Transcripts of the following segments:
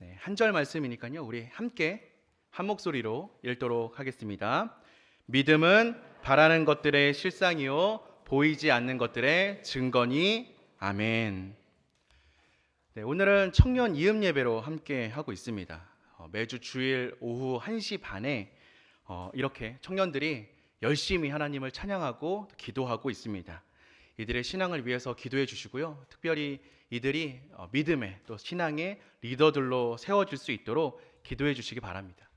네, 한절 말씀이니까요. 우리 함께 한 목소리로 읽도록 하겠습니다. 믿음은 바라는 것들의 실상이요 보이지 않는 것들의 증거니 아멘. 네, 오늘은 청년 이음 예배로 함께 하고 있습니다. 어, 매주 주일 오후 1시 반에 어, 이렇게 청년들이 열심히 하나님을 찬양하고 기도하고 있습니다. 이들의 신앙을 위해서 기도해 주시고요. 특별히 이들이 어, 믿음의 또 신앙의 리더들로 세워질 수 있도록 기도해 주시기 바랍니다.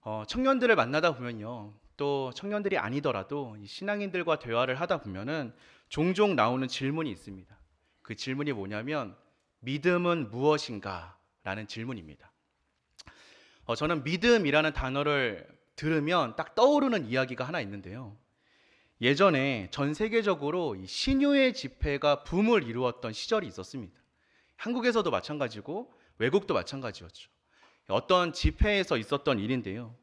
어, 청년들을 만나다 보면요. 또 청년들이 아니더라도 이 신앙인들과 대화를 하다 보면은 종종 나오는 질문이 있습니다. 그 질문이 뭐냐면 믿음은 무엇인가? 라는 질문입니다. 어, 저는 믿음이라는 단어를 들으면 딱 떠오르는 이야기가 하나 있는데요. 예전에 전 세계적으로 이 신유의 집회가 붐을 이루었던 시절이 있었습니다. 한국에서도 마찬가지고 외국도 마찬가지였죠. 어떤 집회에서 있었던 일인데요.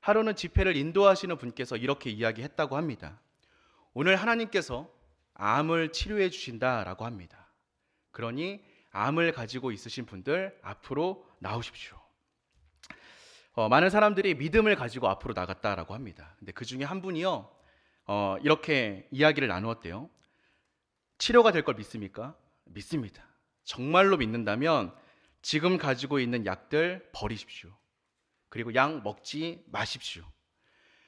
하루는 집회를 인도하시는 분께서 이렇게 이야기했다고 합니다. 오늘 하나님께서 암을 치료해 주신다라고 합니다. 그러니 암을 가지고 있으신 분들 앞으로 나오십시오. 어, 많은 사람들이 믿음을 가지고 앞으로 나갔다라고 합니다. 근데 그 중에 한 분이요, 어, 이렇게 이야기를 나누었대요. 치료가 될 걸 믿습니까? 믿습니다. 정말로 믿는다면 지금 가지고 있는 약들 버리십시오. 그리고 약 먹지 마십시오.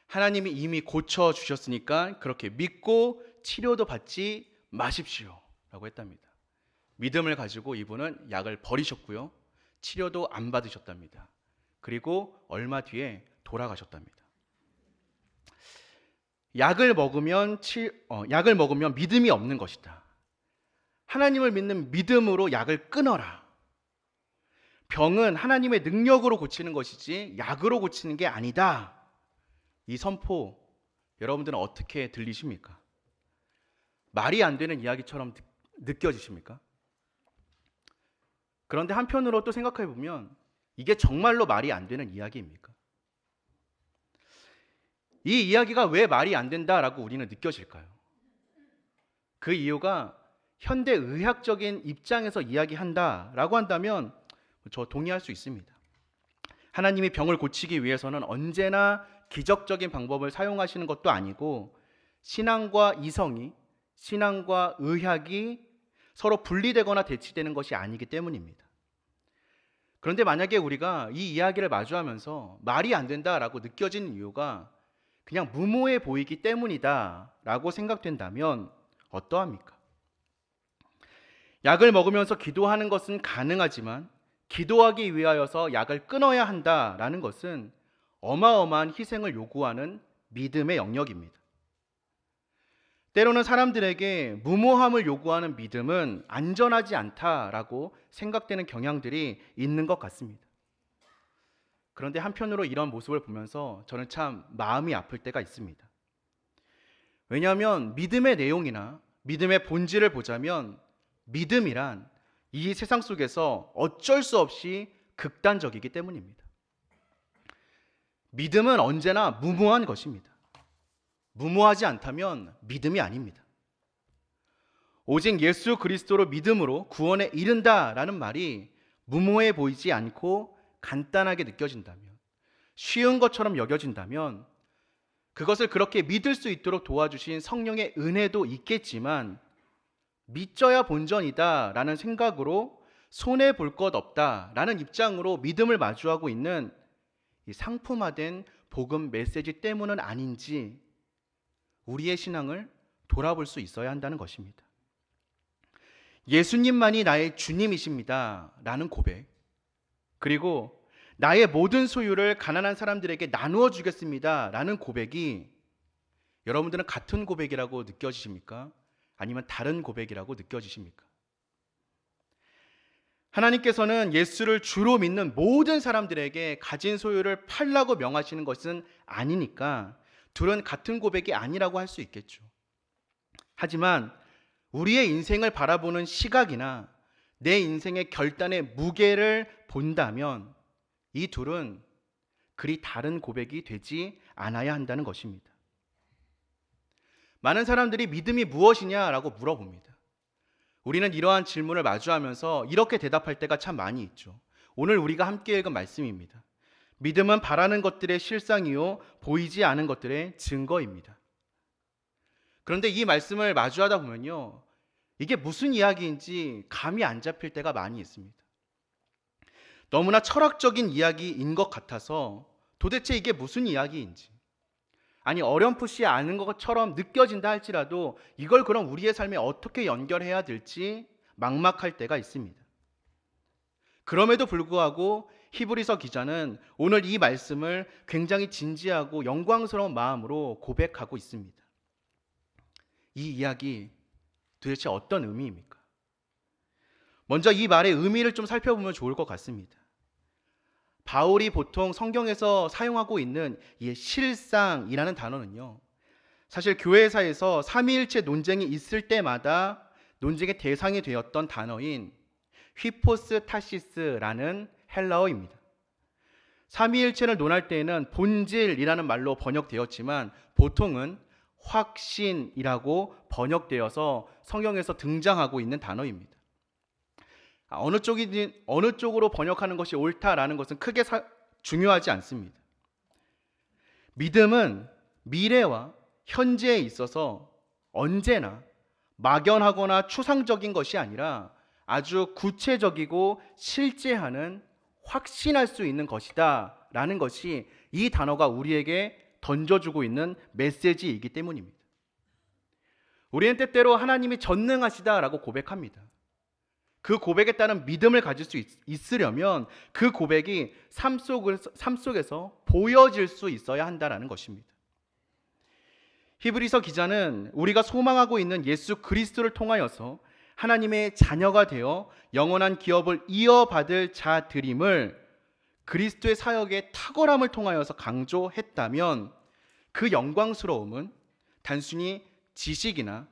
하나님이 이미 고쳐 주셨으니까 그렇게 믿고 치료도 받지 마십시오. 라고 했답니다. 믿음을 가지고 이분은 약을 버리셨고요. 치료도 안 받으셨답니다. 그리고 얼마 뒤에 돌아가셨답니다. 약을 먹으면 치, 어, 약을 먹으면 믿음이 없는 것이다. 하나님을 믿는 믿음으로 약을 끊어라. 병은 하나님의 능력으로 고치는 것이지 약으로 고치는 게 아니다. 이 선포 여러분들은 어떻게 들리십니까? 말이 안 되는 이야기처럼 느- 느껴지십니까? 그런데 한편으로 또 생각해 보면 이게 정말로 말이 안 되는 이야기입니까? 이 이야기가 왜 말이 안 된다라고 우리는 느껴질까요? 그 이유가 현대 의학적인 입장에서 이야기한다라고 한다면 저 동의할 수 있습니다. 하나님이 병을 고치기 위해서는 언제나 기적적인 방법을 사용하시는 것도 아니고 신앙과 이성이 신앙과 의학이 서로 분리되거나 대치되는 것이 아니기 때문입니다. 그런데 만약에 우리가 이 이야기를 마주하면서 말이 안 된다라고 느껴지는 이유가 그냥 무모해 보이기 때문이다 라고 생각된다면 어떠합니까? 약을 먹으면서 기도하는 것은 가능하지만 기도하기 위하여서 약을 끊어야 한다라는 것은 어마어마한 희생을 요구하는 믿음의 영역입니다. 때로는 사람들에게 무모함을 요구하는 믿음은 안전하지 않다라고 생각되는 경향들이 있는 것 같습니다. 그런데 한편으로 이런 모습을 보면서 저는 참 마음이 아플 때가 있습니다. 왜냐하면 믿음의 내용이나 믿음의 본질을 보자면 믿음이란 이 세상 속에서 어쩔 수 없이 극단적이기 때문입니다. 믿음은 언제나 무모한 것입니다. 무모하지 않다면 믿음이 아닙니다. 오직 예수 그리스도로 믿음으로 구원에 이른다라는 말이 무모해 보이지 않고 간단하게 느껴진다면, 쉬운 것처럼 여겨진다면, 그것을 그렇게 믿을 수 있도록 도와주신 성령의 은혜도 있겠지만, 믿져야 본전이다 라는 생각으로 손해 볼 것 없다 라는 입장으로 믿음을 마주하고 있는 이 상품화된 복음 메시지 때문은 아닌지 우리의 신앙을 돌아볼 수 있어야 한다는 것입니다. 예수님만이 나의 주님이십니다. 라는 고백. 그리고 나의 모든 소유를 가난한 사람들에게 나누어 주겠습니다. 라는 고백이 여러분들은 같은 고백이라고 느껴지십니까? 아니면 다른 고백이라고 느껴지십니까? 하나님께서는 예수를 주로 믿는 모든 사람들에게 가진 소유를 팔라고 명하시는 것은 아니니까 둘은 같은 고백이 아니라고 할 수 있겠죠. 하지만 우리의 인생을 바라보는 시각이나 내 인생의 결단의 무게를 본다면 이 둘은 그리 다른 고백이 되지 않아야 한다는 것입니다. 많은 사람들이 믿음이 무엇이냐라고 물어봅니다. 우리는 이러한 질문을 마주하면서 이렇게 대답할 때가 참 많이 있죠. 오늘 우리가 함께 읽은 말씀입니다. 믿음은 바라는 것들의 실상이요 보이지 않은 것들의 증거입니다. 그런데 이 말씀을 마주하다 보면요. 이게 무슨 이야기인지 감이 안 잡힐 때가 많이 있습니다. 너무나 철학적인 이야기인 것 같아서 도대체 이게 무슨 이야기인지 아니 어렴풋이 아는 것처럼 느껴진다 할지라도 이걸 그럼 우리의 삶에 어떻게 연결해야 될지 막막할 때가 있습니다. 그럼에도 불구하고 히브리서 기자는 오늘 이 말씀을 굉장히 진지하고 영광스러운 마음으로 고백하고 있습니다. 이 이야기 도대체 어떤 의미입니까? 먼저 이 말의 의미를 좀 살펴보면 좋을 것 같습니다. 바울이 보통 성경에서 사용하고 있는 이 실상이라는 단어는요. 사실 교회사에서 삼위일체 논쟁이 있을 때마다 논쟁의 대상이 되었던 단어인 휘포스 타시스라는 헬라어입니다. 삼위일체를 논할 때에는 본질이라는 말로 번역되었지만 보통은 확신이라고 번역되어서 성경에서 등장하고 있는 단어입니다. 아, 어느 쪽이든 어느 쪽으로 번역하는 것이 옳다라는 것은 크게 사, 중요하지 않습니다. 믿음은 미래와 현재에 있어서 언제나 막연하거나 추상적인 것이 아니라 아주 구체적이고 실제하는 확신할 수 있는 것이다라는 것이 이 단어가 우리에게 던져주고 있는 메시지이기 때문입니다. 우리는 때때로 하나님이 전능하시다라고 고백합니다. 그 고백에 따른 믿음을 가질 수 있, 으려면그 고백이 삶, 속에서, 삶 속에서 보여질 수 있어야 한다라는 것입니다. 히브리서 기자는 우리가 소망하고 있는 예수 그리스도를 통하여서 하나님의 자녀가 되어 영원한 기업을 이어받을 자들임을 그리스도의 사역의 탁월함을 통하여서 강조했다면 그 영광스러움은 단순히 지식이나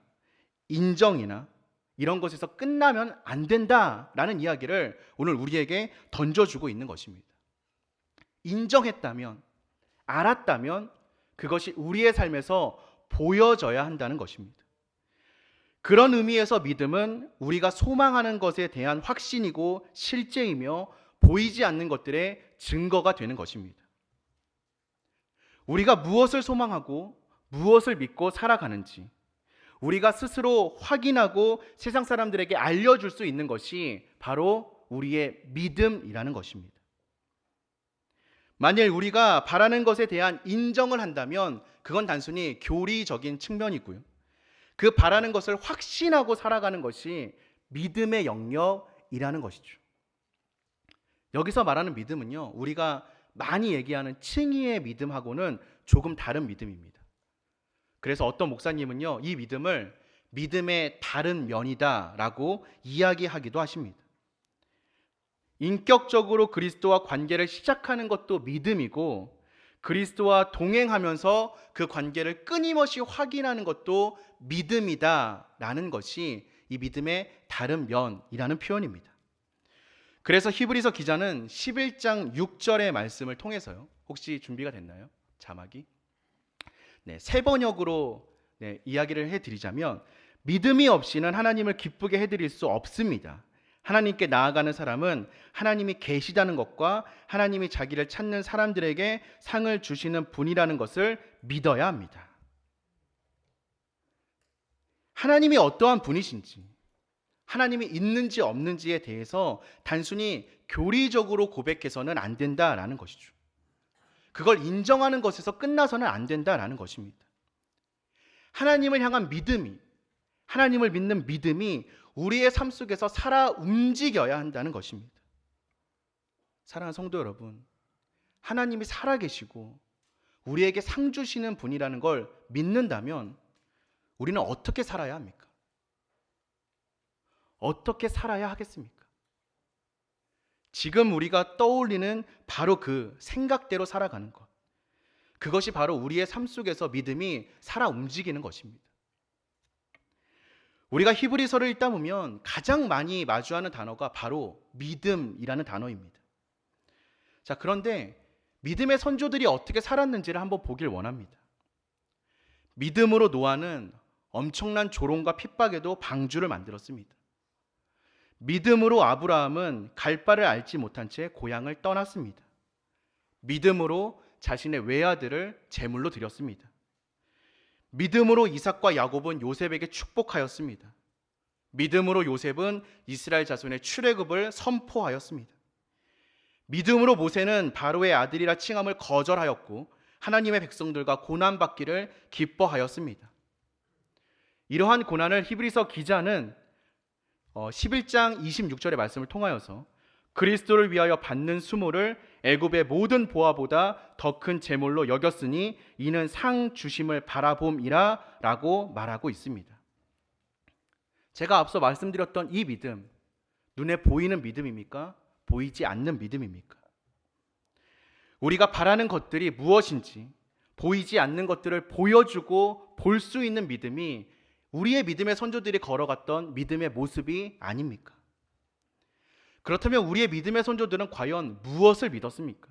인정이나 이런 것에서 끝나면 안 된다라는 이야기를 오늘 우리에게 던져주고 있는 것입니다. 인정했다면, 알았다면 그것이 우리의 삶에서 보여져야 한다는 것입니다. 그런 의미에서 믿음은 우리가 소망하는 것에 대한 확신이고 실제이며 보이지 않는 것들의 증거가 되는 것입니다. 우리가 무엇을 소망하고 무엇을 믿고 살아가는지 우리가 스스로 확인하고 세상 사람들에게 알려줄 수 있는 것이 바로 우리의 믿음이라는 것입니다. 만일 우리가 바라는 것에 대한 인정을 한다면 그건 단순히 교리적인 측면이고요. 그 바라는 것을 확신하고 살아가는 것이 믿음의 영역이라는 것이죠. 여기서 말하는 믿음은요, 우리가 많이 얘기하는 칭의의 믿음하고는 조금 다른 믿음입니다. 그래서 어떤 목사님은요, 이 믿음을 믿음의 다른 면이다라고 이야기하기도 하십니다. 인격적으로 그리스도와 관계를 시작하는 것도 믿음이고 그리스도와 동행하면서 그 관계를 끊임없이 확인하는 것도 믿음이다라는 것이 이 믿음의 다른 면이라는 표현입니다. 그래서 히브리서 기자는 11장 6절의 말씀을 통해서요. 혹시 준비가 됐나요? 자막이? 네, 세 번역으로 네, 이야기를 해 드리자면 믿음이 없이는 하나님을 기쁘게 해 드릴 수 없습니다. 하나님께 나아가는 사람은 하나님이 계시다는 것과 하나님이 자기를 찾는 사람들에게 상을 주시는 분이라는 것을 믿어야 합니다. 하나님이 어떠한 분이신지, 하나님이 있는지 없는지에 대해서 단순히 교리적으로 고백해서는 안 된다라는 것이죠. 그걸 인정하는 것에서 끝나서는 안 된다라는 것입니다. 하나님을 향한 믿음이, 하나님을 믿는 믿음이 우리의 삶 속에서 살아 움직여야 한다는 것입니다. 사랑하는 성도 여러분, 하나님이 살아 계시고 우리에게 상 주시는 분이라는 걸 믿는다면 우리는 어떻게 살아야 합니까? 어떻게 살아야 하겠습니까? 지금 우리가 떠올리는 바로 그 생각대로 살아가는 것. 그것이 바로 우리의 삶 속에서 믿음이 살아 움직이는 것입니다. 우리가 히브리서를 읽다 보면 가장 많이 마주하는 단어가 바로 믿음이라는 단어입니다. 자, 그런데 믿음의 선조들이 어떻게 살았는지를 한번 보길 원합니다. 믿음으로 노아는 엄청난 조롱과 핍박에도 방주를 만들었습니다. 믿음으로 아브라함은 갈 바를 알지 못한 채 고향을 떠났습니다. 믿음으로 자신의 외아들을 제물로 드렸습니다. 믿음으로 이삭과 야곱은 요셉에게 축복하였습니다. 믿음으로 요셉은 이스라엘 자손의 출애굽을 선포하였습니다. 믿음으로 모세는 바로의 아들이라 칭함을 거절하였고 하나님의 백성들과 고난 받기를 기뻐하였습니다. 이러한 고난을 히브리서 기자는 11장 26절의 말씀을 통하여서 그리스도를 위하여 받는 수모를 애굽의 모든 보아보다 더큰 제물로 여겼으니 이는 상 주심을 바라봄이라라고 말하고 있습니다. 제가 앞서 말씀드렸던 이 믿음 눈에 보이는 믿음입니까? 보이지 않는 믿음입니까? 우리가 바라는 것들이 무엇인지 보이지 않는 것들을 보여주고 볼 수 있는 믿음이 우리의 믿음의 선조들이 걸어갔던 믿음의 모습이 아닙니까? 그렇다면 우리의 믿음의 선조들은 과연 무엇을 믿었습니까?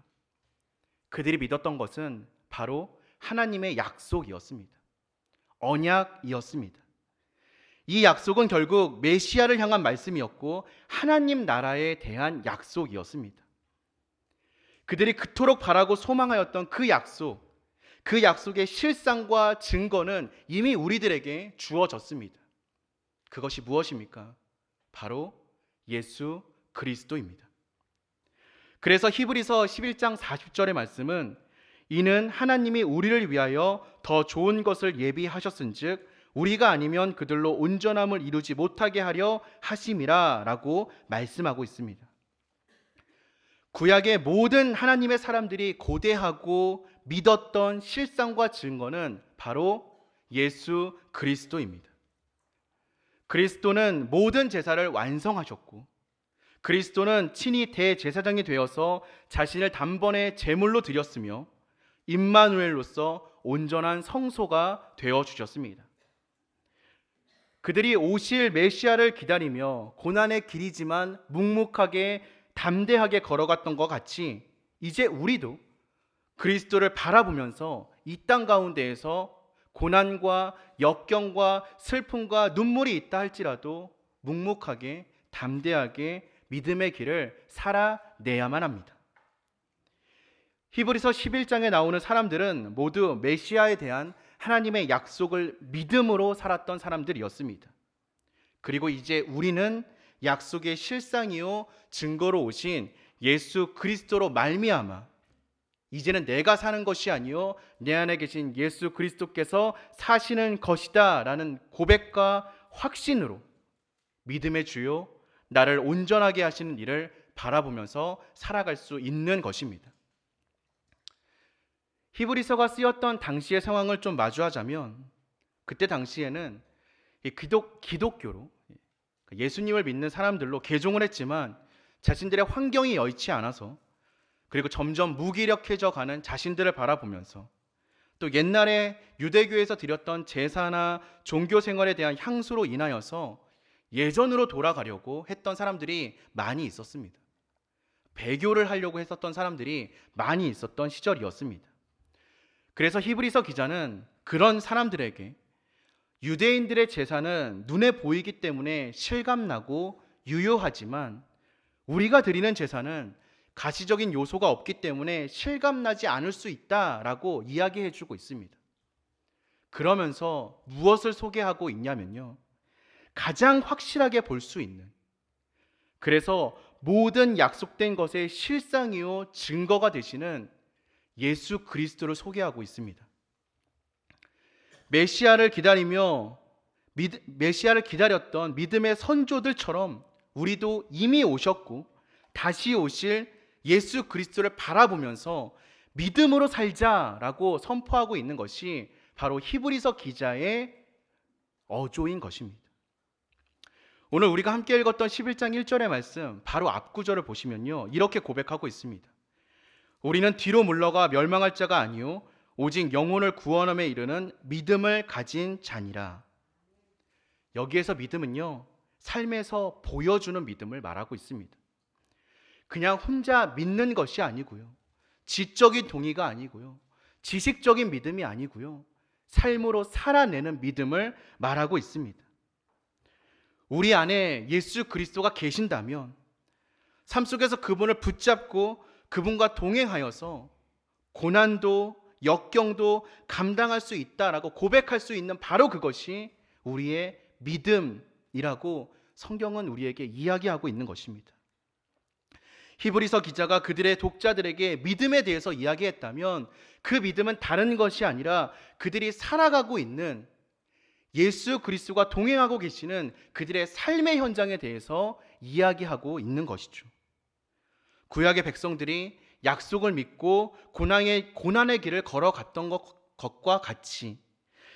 그들이 믿었던 것은 바로 하나님의 약속이었습니다. 언약이었습니다. 이 약속은 결국 메시아를 향한 말씀이었고 하나님 나라에 대한 약속이었습니다. 그들이 그토록 바라고 소망하였던 그 약속, 그 약속의 실상과 증거는 이미 우리들에게 주어졌습니다. 그것이 무엇입니까? 바로 예수 그리스도입니다. 그래서 히브리서 11장 40절의 말씀은 이는 하나님이 우리를 위하여 더 좋은 것을 예비하셨은즉 우리가 아니면 그들로 온전함을 이루지 못하게 하려 하심이라라고 말씀하고 있습니다. 구약의 모든 하나님의 사람들이 고대하고 믿었던 실상과 증거는 바로 예수 그리스도입니다. 그리스도는 모든 제사를 완성하셨고 그리스도는 친히 대제사장이 되어서 자신을 단번에 제물로 드렸으며 임마누엘로서 온전한 성소가 되어 주셨습니다. 그들이 오실 메시아를 기다리며 고난의 길이지만 묵묵하게 담대하게 걸어갔던 것 같이 이제 우리도 그리스도를 바라보면서 이 땅 가운데에서 고난과 역경과 슬픔과 눈물이 있다 할지라도 묵묵하게 담대하게 믿음의 길을 살아내야만 합니다. 히브리서 11장에 나오는 사람들은 모두 메시아에 대한 하나님의 약속을 믿음으로 살았던 사람들이었습니다. 그리고 이제 우리는 약속의 실상이요 증거로 오신 예수 그리스도로 말미암아 이제는 내가 사는 것이 아니요 내 안에 계신 예수 그리스도께서 사시는 것이다라는 고백과 확신으로 믿음의 주요 나를 온전하게 하시는 일을 바라보면서 살아갈 수 있는 것입니다. 히브리서가 쓰였던 당시의 상황을 좀 마주하자면 그때 당시에는 기독 기독교로 예수님을 믿는 사람들로 개종을 했지만 자신들의 환경이 여의치 않아서 그리고 점점 무기력해져 가는 자신들을 바라보면서 또 옛날에 유대교에서 드렸던 제사나 종교 생활에 대한 향수로 인하여서 예전으로 돌아가려고 했던 사람들이 많이 있었습니다. 배교를 하려고 했었던 사람들이 많이 있었던 시절이었습니다. 그래서 히브리서 기자는 그런 사람들에게 유대인들의 제사는 눈에 보이기 때문에 실감나고 유효하지만 우리가 드리는 제사는 가시적인 요소가 없기 때문에 실감나지 않을 수 있다라고 이야기해 주고 있습니다. 그러면서 무엇을 소개하고 있냐면요. 가장 확실하게 볼 수 있는 그래서 모든 약속된 것의 실상이요 증거가 되시는 예수 그리스도를 소개하고 있습니다. 메시아를 기다리며 메시아를 기다렸던 믿음의 선조들처럼 우리도 이미 오셨고 다시 오실 예수 그리스도를 바라보면서 믿음으로 살자라고 선포하고 있는 것이 바로 히브리서 기자의 어조인 것입니다. 오늘 우리가 함께 읽었던 11장 1절의 말씀 바로 앞 구절을 보시면요. 이렇게 고백하고 있습니다. 우리는 뒤로 물러가 멸망할 자가 아니요 오직 영혼을 구원함에 이르는 믿음을 가진 자니라. 여기에서 믿음은요. 삶에서 보여주는 믿음을 말하고 있습니다. 그냥 혼자 믿는 것이 아니고요. 지적인 동의가 아니고요. 지식적인 믿음이 아니고요. 삶으로 살아내는 믿음을 말하고 있습니다. 우리 안에 예수 그리스도가 계신다면 삶 속에서 그분을 붙잡고 그분과 동행하여서 고난도 역경도 감당할 수 있다라고 고백할 수 있는 바로 그것이 우리의 믿음이라고 성경은 우리에게 이야기하고 있는 것입니다. 히브리서 기자가 그들의 독자들에게 믿음에 대해서 이야기했다면 그 믿음은 다른 것이 아니라 그들이 살아가고 있는 예수 그리스도가 동행하고 계시는 그들의 삶의 현장에 대해서 이야기하고 있는 것이죠. 구약의 백성들이 약속을 믿고 고난의 고난의 길을 걸어갔던 것, 것과 같이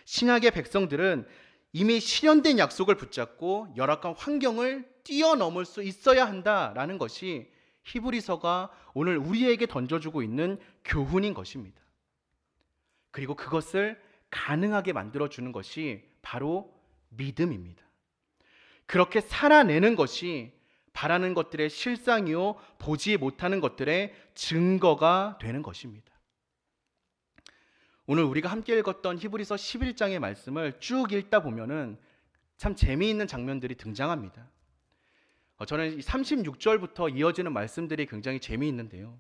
신약의 백성들은 이미 실현된 약속을 붙잡고 열악한 환경을 뛰어넘을 수 있어야 한다라는 것이 히브리서가 오늘 우리에게 던져주고 있는 교훈인 것입니다. 그리고 그것을 가능하게 만들어주는 것이 바로 믿음입니다. 그렇게 살아내는 것이 바라는 것들의 실상이요, 보지 못하는 것들의 증거가 되는 것입니다. 오늘 우리가 함께 읽었던 히브리서 11장의 말씀을 쭉 읽다 보면은 참 재미있는 장면들이 등장합니다. 어, 저는 36절부터 이어지는 말씀들이 굉장히 재미있는데요.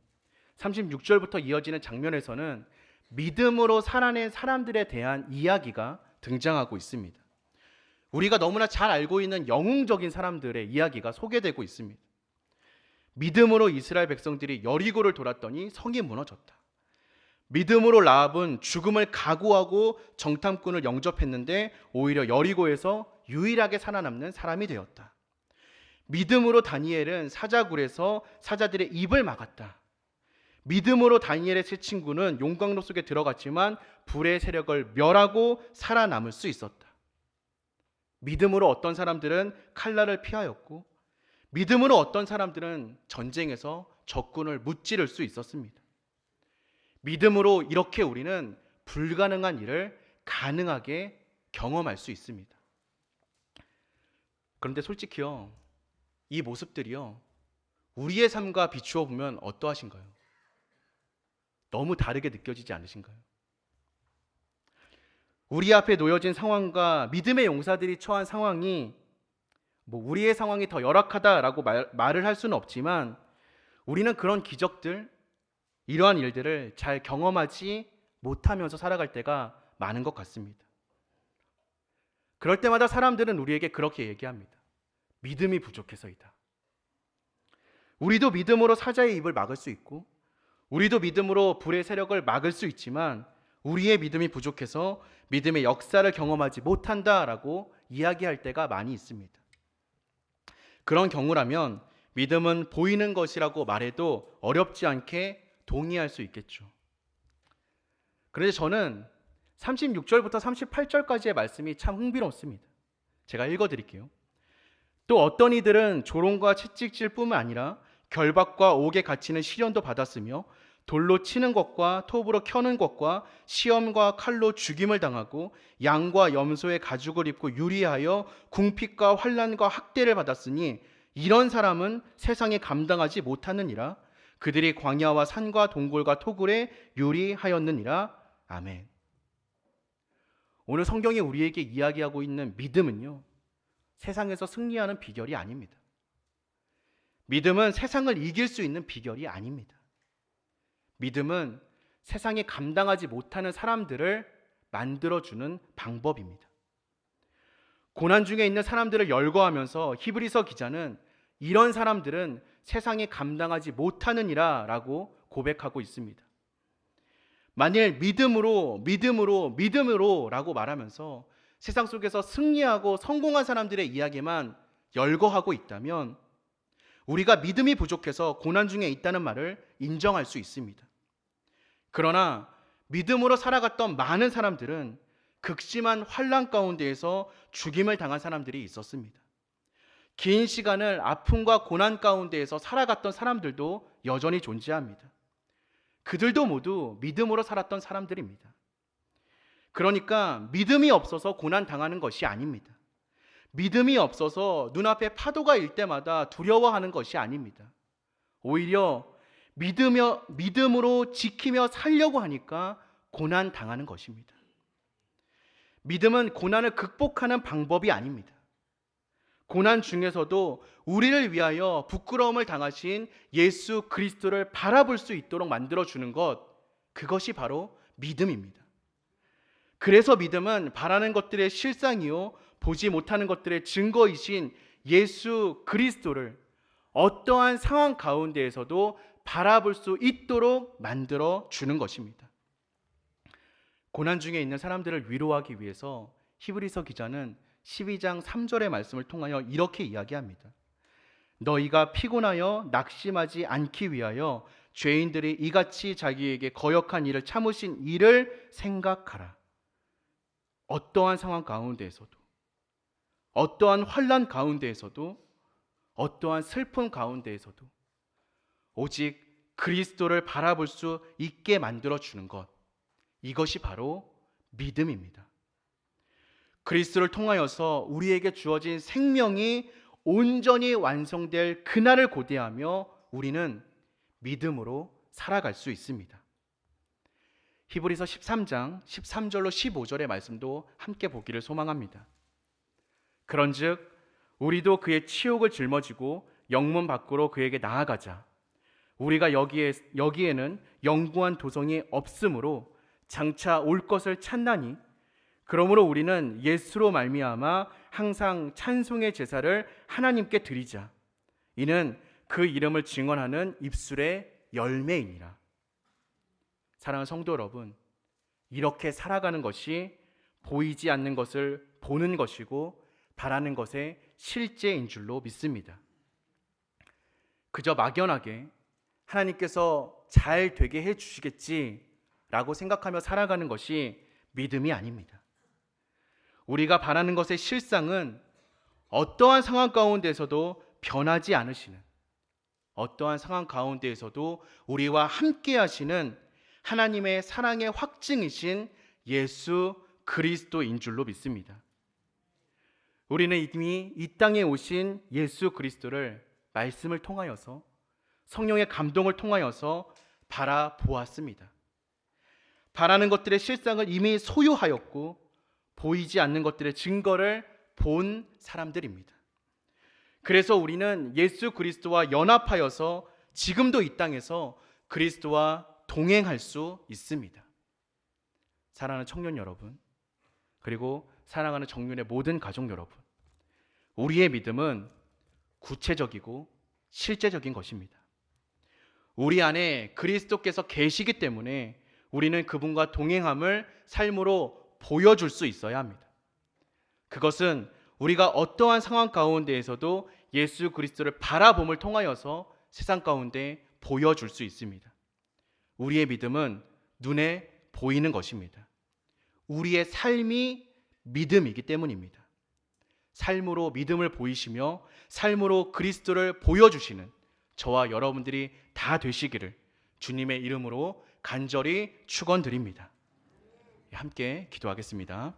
36절부터 이어지는 장면에서는 믿음으로 살아낸 사람들에 대한 이야기가 등장하고 있습니다. 우리가 너무나 잘 알고 있는 영웅적인 사람들의 이야기가 소개되고 있습니다. 믿음으로 이스라엘 백성들이 여리고를 돌았더니 성이 무너졌다. 믿음으로 라합은 죽음을 각오하고 정탐꾼을 영접했는데 오히려 여리고에서 유일하게 살아남는 사람이 되었다. 믿음으로 다니엘은 사자굴에서 사자들의 입을 막았다. 믿음으로 다니엘의 세 친구는 용광로 속에 들어갔지만 불의 세력을 멸하고 살아남을 수 있었다. 믿음으로 어떤 사람들은 칼날을 피하였고 믿음으로 어떤 사람들은 전쟁에서 적군을 무찌를 수 있었습니다. 믿음으로 이렇게 우리는 불가능한 일을 가능하게 경험할 수 있습니다. 그런데 솔직히요, 이 모습들이요, 우리의 삶과 비추어 보면 어떠하신가요? 너무 다르게 느껴지지 않으신가요? 우리 앞에 놓여진 상황과 믿음의 용사들이 처한 상황이 뭐 우리의 상황이 더 열악하다라고 말, 말을 할 수는 없지만 우리는 그런 기적들, 이러한 일들을 잘 경험하지 못하면서 살아갈 때가 많은 것 같습니다. 그럴 때마다 사람들은 우리에게 그렇게 얘기합니다. 믿음이 부족해서이다. 우리도 믿음으로 사자의 입을 막을 수 있고, 우리도 믿음으로 불의 세력을 막을 수 있지만, 우리의 믿음이 부족해서 믿음의 역사를 경험하지 못한다라고 이야기할 때가 많이 있습니다. 그런 경우라면 믿음은 보이는 것이라고 말해도 어렵지 않게 동의할 수 있겠죠. 그런데 저는 36절부터 38절까지의 말씀이 참 흥미롭습니다. 제가 읽어 드릴게요. 또 어떤 이들은 조롱과 채찍질 뿐만 아니라 결박과 옥에 갇히는 시련도 받았으며 돌로 치는 것과 톱으로 켜는 것과 시험과 칼로 죽임을 당하고 양과 염소의 가죽을 입고 유리하여 궁핍과 환란과 학대를 받았으니 이런 사람은 세상에 감당하지 못하느니라 그들이 광야와 산과 동굴과 토굴에 유리하였느니라 아멘. 오늘 성경이 우리에게 이야기하고 있는 믿음은요. 세상에서 승리하는 비결이 아닙니다. 믿음은 세상을 이길 수 있는 비결이 아닙니다. 믿음은 세상에 감당하지 못하는 사람들을 만들어주는 방법입니다. 고난 중에 있는 사람들을 열거하면서 히브리서 기자는 이런 사람들은 세상에 감당하지 못하느니라 라고 고백하고 있습니다. 만일 믿음으로, 믿음으로, 믿음으로 라고 말하면서 세상 속에서 승리하고 성공한 사람들의 이야기만 열거하고 있다면 우리가 믿음이 부족해서 고난 중에 있다는 말을 인정할 수 있습니다. 그러나 믿음으로 살아갔던 많은 사람들은 극심한 환란 가운데에서 죽임을 당한 사람들이 있었습니다. 긴 시간을 아픔과 고난 가운데에서 살아갔던 사람들도 여전히 존재합니다. 그들도 모두 믿음으로 살았던 사람들입니다. 그러니까 믿음이 없어서 고난 당하는 것이 아닙니다. 믿음이 없어서 눈앞에 파도가 일 때마다 두려워하는 것이 아닙니다. 오히려 믿으며 믿음으로 지키며 살려고 하니까 고난 당하는 것입니다. 믿음은 고난을 극복하는 방법이 아닙니다. 고난 중에서도 우리를 위하여 부끄러움을 당하신 예수 그리스도를 바라볼 수 있도록 만들어 주는 것 그것이 바로 믿음입니다. 그래서 믿음은 바라는 것들의 실상이요 보지 못하는 것들의 증거이신 예수 그리스도를 어떠한 상황 가운데에서도 바라볼 수 있도록 만들어 주는 것입니다. 고난 중에 있는 사람들을 위로하기 위해서 히브리서 기자는 12장 3절의 말씀을 통하여 이렇게 이야기합니다. 너희가 피곤하여 낙심하지 않기 위하여 죄인들이 이같이 자기에게 거역한 일을 참으신 일을 생각하라. 어떠한 상황 가운데에서도 어떠한 환란 가운데에서도 어떠한 슬픔 가운데에서도 오직 그리스도를 바라볼 수 있게 만들어 주는 것 이것이 바로 믿음입니다. 그리스도를 통하여서 우리에게 주어진 생명이 온전히 완성될 그날을 고대하며 우리는 믿음으로 살아갈 수 있습니다. 히브리서 13장 13절로 15절의 말씀도 함께 보기를 소망합니다. 그런즉 우리도 그의 치욕을 짊어지고 영문 밖으로 그에게 나아가자. 우리가 여기에 여기에는 영구한 도성이 없으므로 장차 올 것을 찾나니 그러므로 우리는 예수로 말미암아 항상 찬송의 제사를 하나님께 드리자. 이는 그 이름을 증언하는 입술의 열매이니라. 사랑하는 성도 여러분, 이렇게 살아가는 것이 보이지 않는 것을 보는 것이고 바라는 것의 실제인 줄로 믿습니다. 그저 막연하게 하나님께서 잘 되게 해 주시겠지라고 생각하며 살아가는 것이 믿음이 아닙니다. 우리가 바라는 것의 실상은 어떠한 상황 가운데서도 변하지 않으시는 어떠한 상황 가운데에서도 우리와 함께 하시는 하나님의 사랑의 확증이신 예수 그리스도인 줄로 믿습니다. 우리는 이미 이 땅에 오신 예수 그리스도를 말씀을 통하여서 성령의 감동을 통하여서 바라보았습니다. 바라는 것들의 실상을 이미 소유하였고 보이지 않는 것들의 증거를 본 사람들입니다. 그래서 우리는 예수 그리스도와 연합하여서 지금도 이 땅에서 그리스도와 동행할 수 있습니다. 사랑하는 청년 여러분, 그리고 사랑하는 정윤의 모든 가족 여러분, 우리의 믿음은 구체적이고 실제적인 것입니다. 우리 안에 그리스도께서 계시기 때문에 우리는 그분과 동행함을 삶으로 보여줄 수 있어야 합니다. 그것은 우리가 어떠한 상황 가운데에서도 예수 그리스도를 바라봄을 통하여서 세상 가운데 보여줄 수 있습니다. 우리의 믿음은 눈에 보이는 것입니다. 우리의 삶이 믿음이기 때문입니다. 삶으로 믿음을 보이시며 삶으로 그리스도를 보여주시는 저와 여러분들이 다 되시기를 주님의 이름으로 간절히 축원드립니다. 함께 기도하겠습니다.